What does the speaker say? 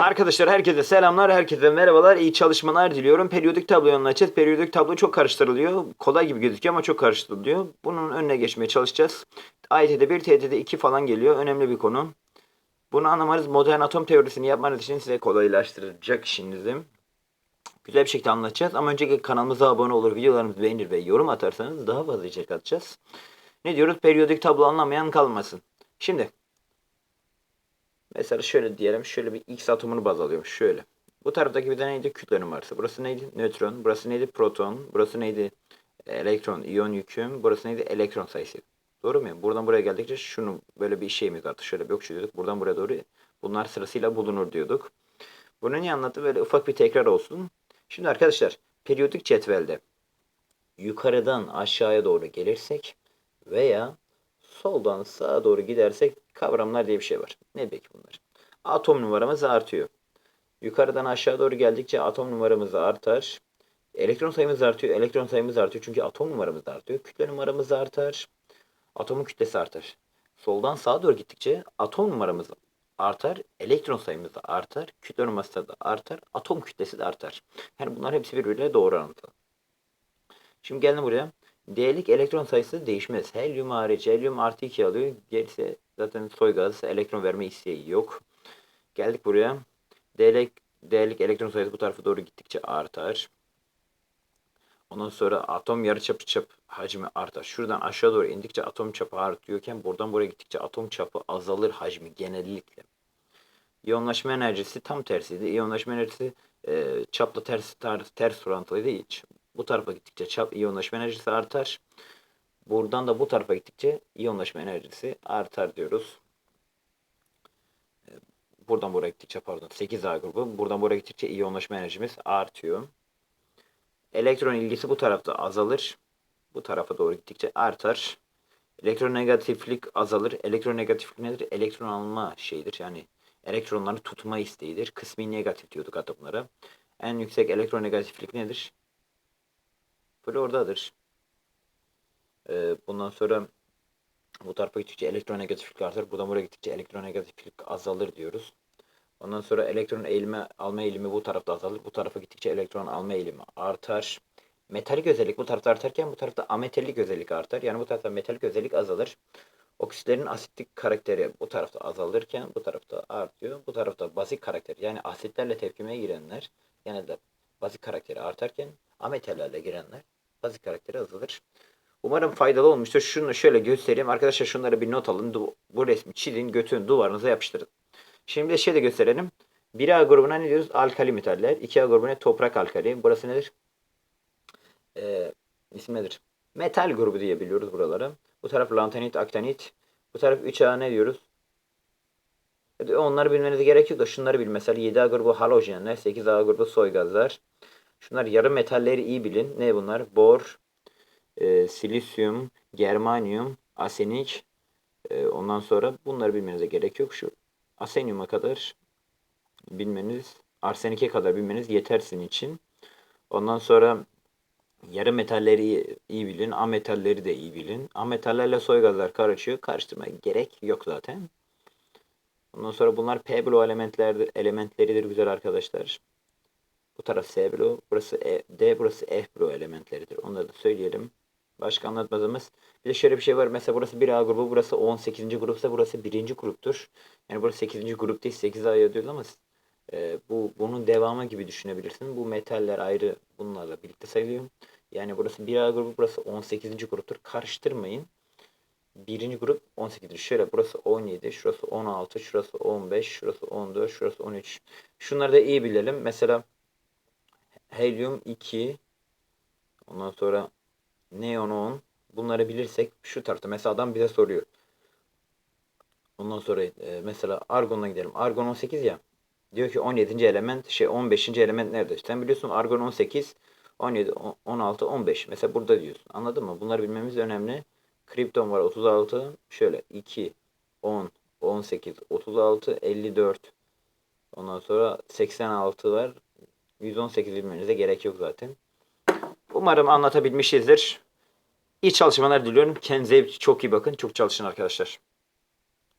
Arkadaşlar herkese selamlar, herkese merhabalar, iyi çalışmalar diliyorum. Periyodik tabloyu anlatacağız. Periyodik tablo çok karıştırılıyor. Kolay gibi gözüküyor ama çok karıştırılıyor. Bunun önüne geçmeye çalışacağız. AYT'de 1, TYT'de 2 falan geliyor. Önemli bir konu. Bunu anlamanız modern atom teorisini yapmanız için size kolaylaştıracak işinizi. Güzel bir şekilde anlatacağız. Ama öncelikle kanalımıza abone olur, videolarımızı beğenir ve yorum atarsanız daha fazla içerik atacağız. Ne diyoruz? Periyodik tablo anlamayan kalmasın. Şimdi Mesela şöyle diyelim. Şöyle bir X atomunu baz alıyorum. Şöyle. Bu taraftaki bir de neydi? Kütle numarası. Burası neydi? Nötron. Burası neydi? Proton. Burası neydi? Elektron, iyon yüküm. Burası neydi? Elektron sayısı. Doğru mu? Buradan buraya geldikçe şunu böyle bir şeyimiz vardı. Şöyle bir okşu diyorduk. Buradan buraya doğru bunlar sırasıyla bulunur diyorduk. Bunu niye anlattı? Böyle ufak bir tekrar olsun. Şimdi arkadaşlar periyodik cetvelde yukarıdan aşağıya doğru gelirsek veya soldan sağa doğru gidersek kavramlar diye bir şey var. Ne peki bunlar? Atom numaramız artıyor. Yukarıdan aşağı doğru geldikçe atom numaramız artar. Elektron sayımız artıyor. Elektron sayımız artıyor çünkü atom numaramız artıyor. Kütle numaramız artar. Atomun kütlesi artar. Soldan sağa doğru gittikçe atom numaramız artar. Elektron sayımız da artar. Kütle numarası da artar. Atom kütlesi de artar. Yani bunlar hepsi birbiriyle doğru orantılı. Şimdi geldim buraya. D'lik elektron sayısı değişmez. Helyum hariç helyum artı 2 alıyor. Gerisi zaten soy gazı elektron verme isteği yok. Geldik buraya. D'lik, D'lik elektron sayısı bu tarafa doğru gittikçe artar. Ondan sonra atom yarıçapı çap hacmi artar. Şuradan aşağı doğru indikçe atom çapı artıyorken buradan buraya gittikçe atom çapı azalır hacmi genellikle. İyonlaşma enerjisi tam tersiydi. İyonlaşma enerjisi e, çapla ters, ters, ters orantılıydı. Bu tarafa gittikçe çap iyonlaşma enerjisi artar. Buradan da bu tarafa gittikçe iyonlaşma enerjisi artar diyoruz. Ee, buradan buraya gittikçe pardon 8A grubu. Buradan buraya gittikçe iyonlaşma enerjimiz artıyor. Elektron ilgisi bu tarafta azalır. Bu tarafa doğru gittikçe artar. Elektronegatiflik azalır. Elektronegatiflik nedir? Elektron alma şeyidir. Yani elektronları tutma isteğidir. Kısmi negatif diyorduk atomlara. En yüksek elektronegatiflik nedir? Flor'dadır. Ee, bundan sonra bu tarafa gittikçe elektronegatiflik artar. Buradan buraya gittikçe elektronegatiflik azalır diyoruz. Ondan sonra elektron eğilme alma eğilimi bu tarafta azalır. Bu tarafa gittikçe elektron alma eğilimi artar. Metalik özellik bu tarafta artarken bu tarafta ametalik özellik artar. Yani bu tarafta metalik özellik azalır. Oksitlerin asitlik karakteri bu tarafta azalırken bu tarafta artıyor. Bu tarafta bazik karakter yani asitlerle tepkimeye girenler genelde bazik karakteri artarken ametallerle girenler bazik karakteri azalır. Umarım faydalı olmuştur. Şunu şöyle göstereyim. Arkadaşlar şunları bir not alın. Bu resmi çizin, götürün, duvarınıza yapıştırın. Şimdi şey de gösterelim. 1A grubuna ne diyoruz? Alkali metaller. 2A grubuna toprak alkali. Burası nedir? Ee, isim nedir? Metal grubu diye biliyoruz buraları. Bu taraf lantanit, aktanit. Bu taraf 3A ne diyoruz? Onları bilmenize gerek yok da şunları bil. Mesela 7A grubu halojenler, 8A grubu soy gazlar. Şunlar yarı metalleri iyi bilin. Ne bunlar? Bor, e, silisyum, germanyum, asenik. E, ondan sonra bunları bilmenize gerek yok. Şu asenyuma kadar bilmeniz, arsenike kadar bilmeniz yeter sizin için. Ondan sonra yarı metalleri iyi, bilin, ametalleri de iyi bilin. Ametallerle soy gazlar karışıyor. Karıştırmaya gerek yok zaten. Ondan sonra bunlar P bloğu elementlerdir, elementleridir güzel arkadaşlar. Bu taraf S bloğu, burası e, D, burası F bloğu elementleridir. Onları da söyleyelim. Başka anlatmadığımız. Bir de şöyle bir şey var. Mesela burası 1A grubu, burası 18. grupsa burası 1. gruptur. Yani burası 8. grup değil 8A diyoruz ama e, bu bunun devamı gibi düşünebilirsin. Bu metaller ayrı bunlarla birlikte sayılıyor. Yani burası 1A grubu, burası 18. gruptur. Karıştırmayın. Birinci grup 18. Şöyle burası 17, şurası 16, şurası 15, şurası 14, şurası 13. Şunları da iyi bilelim. Mesela helyum 2 ondan sonra neon 10 bunları bilirsek şu tarafta mesela adam bize soruyor. Ondan sonra e, mesela argon'a gidelim. Argon 18 ya. Diyor ki 17. element şey 15. element nerede? Sen biliyorsun argon 18 17 16 15. Mesela burada diyorsun. Anladın mı? Bunları bilmemiz önemli. Kripton var 36. Şöyle 2 10 18 36 54 Ondan sonra 86 var. 118 bilmenize gerek yok zaten. Umarım anlatabilmişizdir. İyi çalışmalar diliyorum. Kendinize çok iyi bakın. Çok çalışın arkadaşlar.